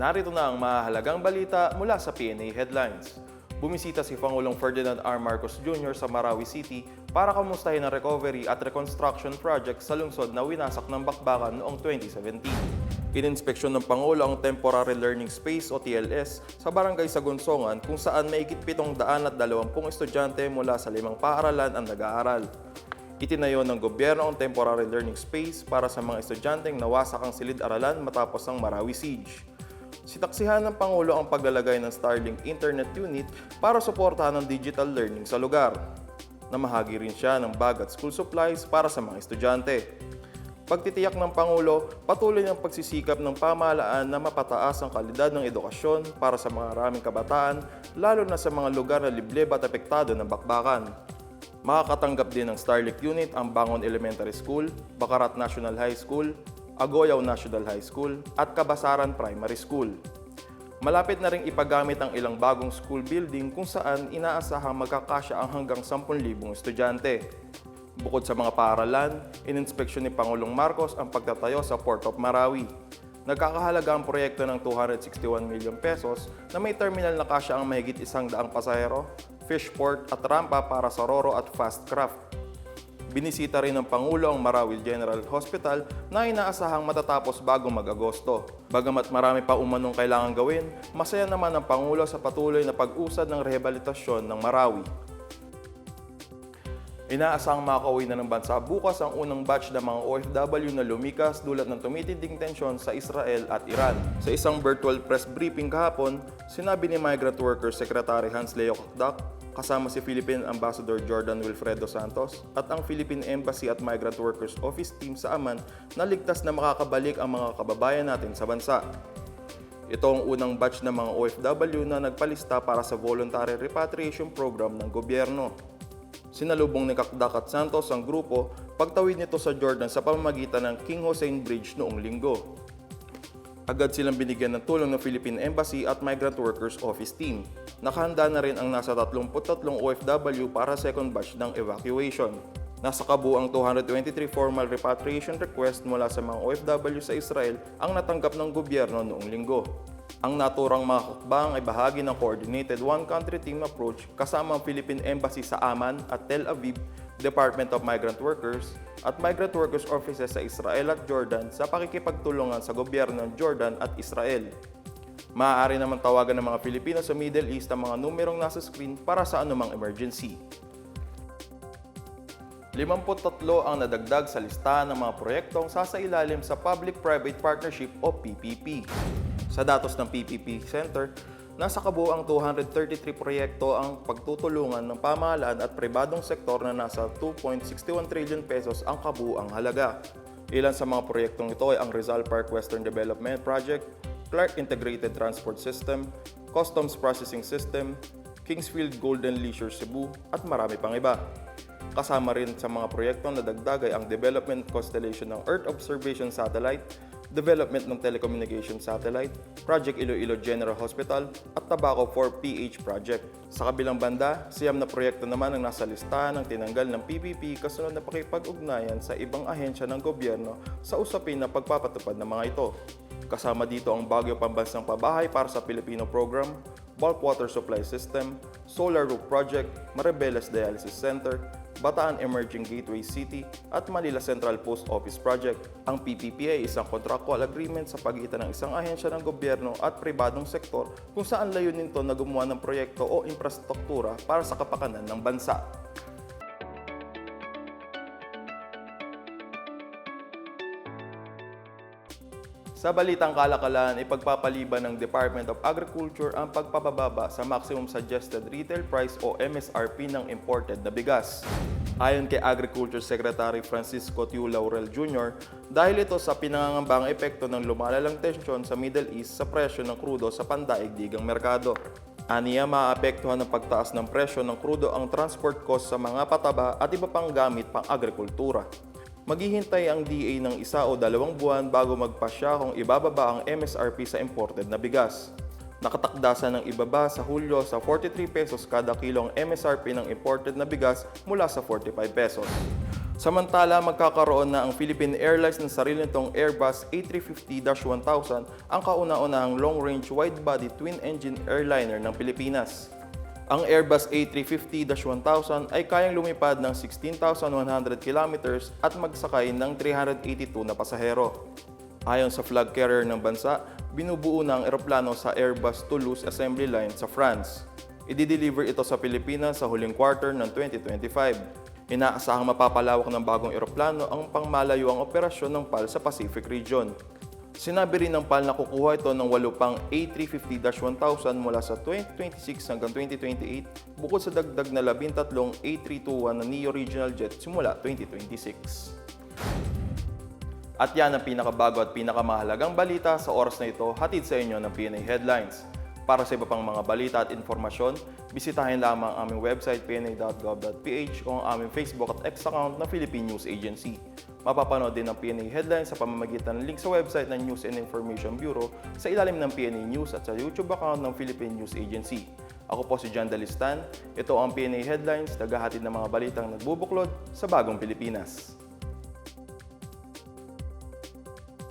Narito na ang mahalagang balita mula sa PNA Headlines. Bumisita si Pangulong Ferdinand R. Marcos Jr. sa Marawi City para kamustahin ang recovery at reconstruction project sa lungsod na winasak ng bakbakan noong 2017. Ininspeksyon ng Pangulo ang Temporary Learning Space o TLS sa Barangay Sagunsongan kung saan may ikit 720 estudyante mula sa limang paaralan ang nag-aaral. Itinayo ng gobyerno ang temporary learning space para sa mga estudyanteng nawasak ang silid-aralan matapos ang Marawi Siege. Sitaksihan ng Pangulo ang paglalagay ng Starlink Internet Unit para suportahan ang digital learning sa lugar. Namahagi rin siya ng bag at school supplies para sa mga estudyante. Pagtitiyak ng Pangulo, patuloy ang pagsisikap ng pamahalaan na mapataas ang kalidad ng edukasyon para sa mga maraming kabataan, lalo na sa mga lugar na liblib at apektado ng bakbakan. Makakatanggap din ng Starlink Unit ang Bangon Elementary School, Bakarat National High School, Agoyaw National High School at Kabasaran Primary School. Malapit na ring ipagamit ang ilang bagong school building kung saan inaasahang magkakasya ang hanggang 10,000 estudyante. Bukod sa mga paaralan, ininspeksyon ni Pangulong Marcos ang pagtatayo sa Port of Marawi. Nagkakahalaga ang proyekto ng 261 milyon pesos na may terminal na kasya ang mahigit isang daang pasahero, fishport at rampa para sa roro at fast craft. Binisita rin ng Pangulo ang Marawi General Hospital na inaasahang matatapos bago mag-Agosto. Bagamat marami pa umanong kailangan gawin, masaya naman ang Pangulo sa patuloy na pag-usad ng rehabilitasyon ng Marawi. Inaasahang makauwi na ng bansa bukas ang unang batch ng mga OFW na lumikas dulot ng tumitinding tensyon sa Israel at Iran. Sa isang virtual press briefing kahapon, sinabi ni Migrant Workers Secretary Hans Leo Kakdak kasama si Philippine Ambassador Jordan Wilfredo Santos at ang Philippine Embassy at Migrant Workers Office team sa Aman na ligtas na makakabalik ang mga kababayan natin sa bansa. Ito ang unang batch ng mga OFW na nagpalista para sa voluntary repatriation program ng gobyerno. Sinalubong ni Kakdak at Santos ang grupo pagtawid nito sa Jordan sa pamamagitan ng King Hussein Bridge noong linggo. Agad silang binigyan ng tulong ng Philippine Embassy at Migrant Workers Office team. Nakahanda na rin ang nasa 33 OFW para second batch ng evacuation. Nasa kabuang 223 formal repatriation request mula sa mga OFW sa Israel ang natanggap ng gobyerno noong linggo. Ang naturang mga hakbang ay bahagi ng coordinated one-country team approach kasama ang Philippine Embassy sa Amman at Tel Aviv, Department of Migrant Workers, at Migrant Workers Offices sa Israel at Jordan sa pakikipagtulungan sa gobyerno ng Jordan at Israel. Maaari naman tawagan ng mga Pilipino sa Middle East ang mga numerong nasa screen para sa anumang emergency. 53 ang nadagdag sa listahan ng mga proyektong sasailalim sa Public-Private Partnership o PPP. Sa datos ng PPP Center, nasa kabuang 233 proyekto ang pagtutulungan ng pamahalaan at pribadong sektor na nasa 2.61 trillion pesos ang kabuang halaga. Ilan sa mga proyektong ito ay ang Rizal Park Western Development Project, Clark Integrated Transport System, Customs Processing System, Kingsfield Golden Leisure Cebu at marami pang iba. Kasama rin sa mga proyektong nadagdag ay ang development constellation ng Earth Observation Satellite, development ng telecommunication satellite, Project Iloilo General Hospital at Tabaco 4 PH Project. Sa kabilang banda, siyam na proyekto naman ang nasa listahan ng tinanggal ng PPP kasunod na pakipag-ugnayan sa ibang ahensya ng gobyerno sa usapin na pagpapatupad ng mga ito. Kasama dito ang Bagyo Pambansang Pabahay para sa Pilipino Program, Bulk Water Supply System, Solar Roof Project, Maribeles Dialysis Center, Bataan Emerging Gateway City at Manila Central Post Office Project. Ang PPP ay isang contractual agreement sa pagitan ng isang ahensya ng gobyerno at pribadong sektor kung saan layunin nito na gumawa ng proyekto o infrastruktura para sa kapakanan ng bansa. Sa balitang kalakalan, ipagpapaliban ng Department of Agriculture ang pagpapababa sa maximum suggested retail price o MSRP ng imported na bigas. Ayon kay Agriculture Secretary Francisco Tiu Laurel Jr., dahil ito sa pinangangambang epekto ng lumalalang tensyon sa Middle East sa presyo ng krudo sa pandaigdigang merkado. Aniya maapektuhan ng pagtaas ng presyo ng krudo ang transport cost sa mga pataba at iba pang gamit pang agrikultura. Maghihintay ang DA ng isa o dalawang buwan bago magpasya kung ibababa ang MSRP sa imported na bigas. Nakatakdasan ng ibaba sa Hulyo sa 43 pesos kada kilong MSRP ng imported na bigas mula sa 45 pesos. Samantala, magkakaroon na ang Philippine Airlines ng sarili nitong Airbus A350-1000, ang kauna-unahang long-range wide-body twin-engine airliner ng Pilipinas. Ang Airbus A350-1000 ay kayang lumipad ng 16,100 kilometers at magsakay ng 382 na pasahero. Ayon sa flag carrier ng bansa, binubuo na ang eroplano sa Airbus Toulouse Assembly Line sa France. Idideliver ito sa Pilipinas sa huling quarter ng 2025. Inaasahang mapapalawak ng bagong eroplano ang pangmalayuang operasyon ng PAL sa Pacific Region. Sinabi rin ng PAL na kukuha ito ng walupang A350-1000 mula sa 2026 hanggang 2028 bukod sa dagdag na 13 A321 na Neo Regional Jet simula 2026. At yan ang pinakabago at pinakamahalagang balita sa oras na ito hatid sa inyo ng PNA Headlines. Para sa iba pang mga balita at informasyon, bisitahin lamang ang aming website pna.gov.ph o ang aming Facebook at X account na Philippine News Agency. Mapapanood din ang PNA Headlines sa pamamagitan ng link sa website ng News and Information Bureau sa ilalim ng PNA News at sa YouTube account ng Philippine News Agency. Ako po si John Dalistan. Ito ang PNA Headlines, tagahatid ng mga balitang nagbubuklod sa bagong Pilipinas.